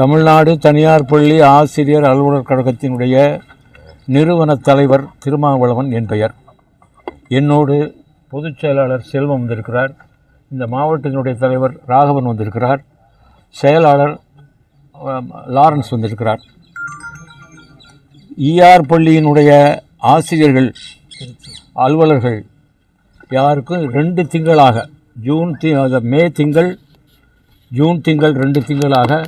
தமிழ்நாடு தனியார் பள்ளி ஆசிரியர் அலுவலர் கழகத்தினுடைய நிறுவன தலைவர் திருமாவளவன் என் பெயர். என்னோடு பொதுச் செயலாளர் செல்வம் வந்திருக்கிறார். இந்த மாவட்டத்தினுடைய தலைவர் ராகவன் வந்திருக்கிறார். செயலாளர் லாரன்ஸ் வந்திருக்கிறார். ஈஆர் பள்ளியினுடைய ஆசிரியர்கள் அலுவலர்கள் யாருக்கும் ரெண்டு திங்களாக ஜூன் தி அது மே திங்கள் ஜூன் திங்கள் ரெண்டு திங்களாக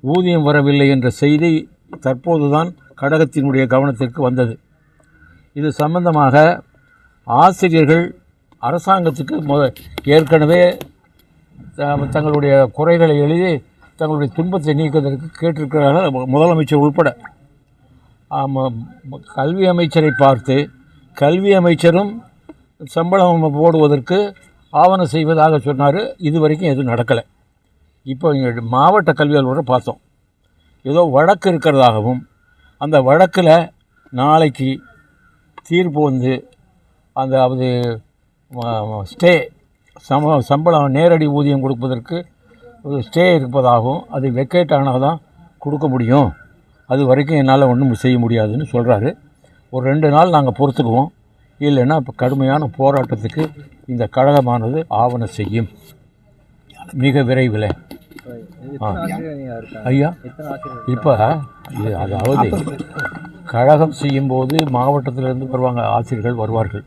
ஊதியம் வரவில்லை என்ற செய்தி தற்போதுதான் கடகத்தினுடைய கவனத்திற்கு வந்தது. இது சம்பந்தமாக ஆசிரியர்கள் அரசாங்கத்துக்கு முத ஏற்கனவே த- தங்களுடைய குறைகளை எழுதி தங்களுடைய துன்பத்தை நீக்குவதற்கு கேட்டிருக்கிறார்கள் முதலமைச்சர் உள்பட. ஆமாம், கல்வி அமைச்சரை பார்த்து கல்வி அமைச்சரும் சம்பளம் போடுவதற்கு ஆவணம் செய்வதாக சொன்னார். இது வரைக்கும் எதுவும் நடக்கலை. இப்போ இங்கே மாவட்ட கல்வி அலுவலரை பார்த்தோம். ஏதோ வழக்கு இருக்கிறதாகவும் அந்த வழக்கில் நாளைக்கு தீர்ப்பு வந்து அந்த அது ஸ்டே சம சம்பளம் நேரடி ஊதியம் கொடுப்பதற்கு ஒரு ஸ்டே இருப்பதாகவும் அது வெக்கேட் ஆனால் தான் கொடுக்க முடியும். அது வரைக்கும் என்னால் ஒன்றும் செய்ய முடியாதுன்னு சொல்கிறாரு ஒரு ரெண்டு நாள் நாங்கள் பொறுத்துக்குவோம். இல்லைன்னா இப்போ கடுமையான போராட்டத்துக்கு இந்த கழகமானது ஆவணம் செய்யும். மிக விரைவில். ஐயா இப்போ அதாவது கழகம் செய்யும்போது மாவட்டத்திலிருந்து வருவாங்க ஆசிரியர்கள் வருவார்கள்.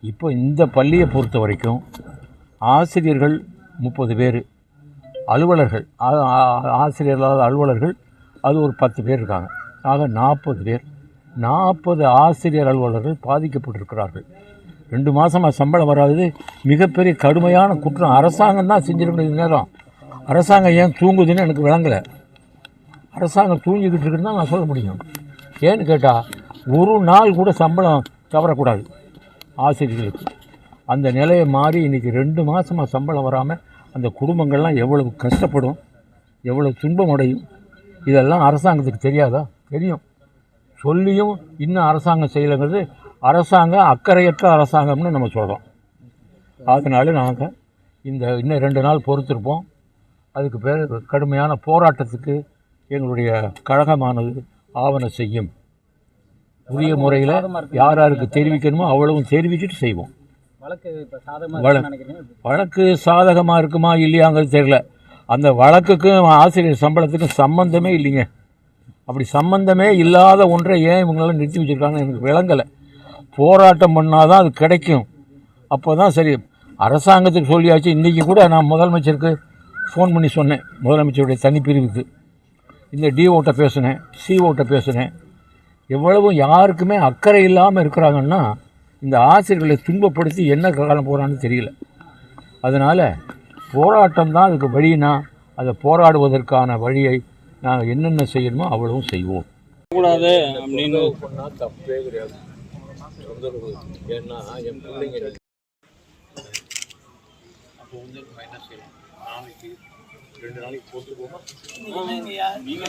இப்போ இந்த பள்ளியை பொறுத்த வரைக்கும் ஆசிரியர்கள் முப்பது பேர். அலுவலர்கள் ஆ- ஆ- ஆசிரியர்களாக அலுவலர்கள் அது ஒரு பத்து பேர் இருக்காங்க. ஆக நாற்பது பேர். நாற்பது ஆசிரியர் அலுவலர்கள் பாதிக்கப்பட்டிருக்கிறார்கள். ரெண்டு மாதமாக சம்பளம் வராதது மிகப்பெரிய கடுமையான குற்றம். அரசாங்கம் தான் செஞ்சிருக்கணும் நேரம். அரசாங்கம் ஏன் தூங்குதுன்னு எனக்கு விளங்கலை. அரசாங்கம் தூங்கிக்கிட்டு இருக்குன்னு தான் நான் சொல்ல முடியும். ஏன்னு கேட்டால் ஒரு நாள் கூட சம்பளம் தவறக்கூடாது ஆசிரியர்களுக்கு. அந்த நிலையை மாறி இன்றைக்கி ரெண்டு மாதமாக சம்பளம் வராமல் அந்த குடும்பங்கள்லாம் எவ்வளவு கஷ்டப்படும் எவ்வளவு துன்பம் அடையும் இதெல்லாம் அரசாங்கத்துக்கு தெரியாதா? தெரியும். சொல்லியும் இன்னும் அரசாங்கம் செய்யலைங்கிறது அரசாங்கம் அக்கறையற்ற அரசாங்கம்னு நம்ம சொல்கிறோம் அதனால நாங்கள் இந்த இன்னும் ரெண்டு நாள் பொறுத்திருப்போம். அதுக்கு பேர் கடுமையான போராட்டத்துக்கு எங்களுடைய கழகமானது ஆவணம் செய்யும். உரிய முறையில் யார் யாருக்கு தெரிவிக்கணுமோ அவ்வளவும் தெரிவிச்சுட்டு செய்வோம். வழக்கு சாதகமாக இருக்குமா இல்லையாங்கிறது தெரியல. அந்த வழக்குக்கும் ஆசிரியர் சம்பளத்துக்கும் சம்பந்தமே இல்லைங்க. அப்படி சம்பந்தமே இல்லாத ஒன்றை ஏன் இவங்களாம் நிறுத்தி வச்சுருக்காங்கன்னு எனக்கு விளங்கலை. போராட்டம் பண்ணால் தான் அது கிடைக்கும். அப்போ தான் சரி அரசாங்கத்துக்கு சொல்லியாச்சு. இன்றைக்கி கூட நான் முதலமைச்சருக்கு ஃபோன் பண்ணி சொன்னேன். முதலமைச்சருடைய தனிப்பிரிவுக்கு. இந்த டிஓட்ட பேசினேன் சிஓட்ட பேசினேன். எவ்வளவும் யாருக்குமே அக்கறை இல்லாமல் இருக்கிறாங்கன்னா இந்த ஆசிரியர்களை துன்பப்படுத்தி என்ன காலம் போகிறான்னு தெரியல. அதனால் போராட்டம் தான் அதுக்கு வழினா அதை போராடுவதற்கான வழியை நாங்கள் என்னென்ன செய்யணுமோ அவ்வளவும் செய்வோம். கூடாது அப்படின்னு பண்ணால் தப்பே கிடையாது. ஏன்னா என் பிள்ளைங்க அப்போ வந்து நம்ம என்ன செய்யலாம் நாளைக்கு ரெண்டு நாளைக்கு போட்டுருவோமா நீங்க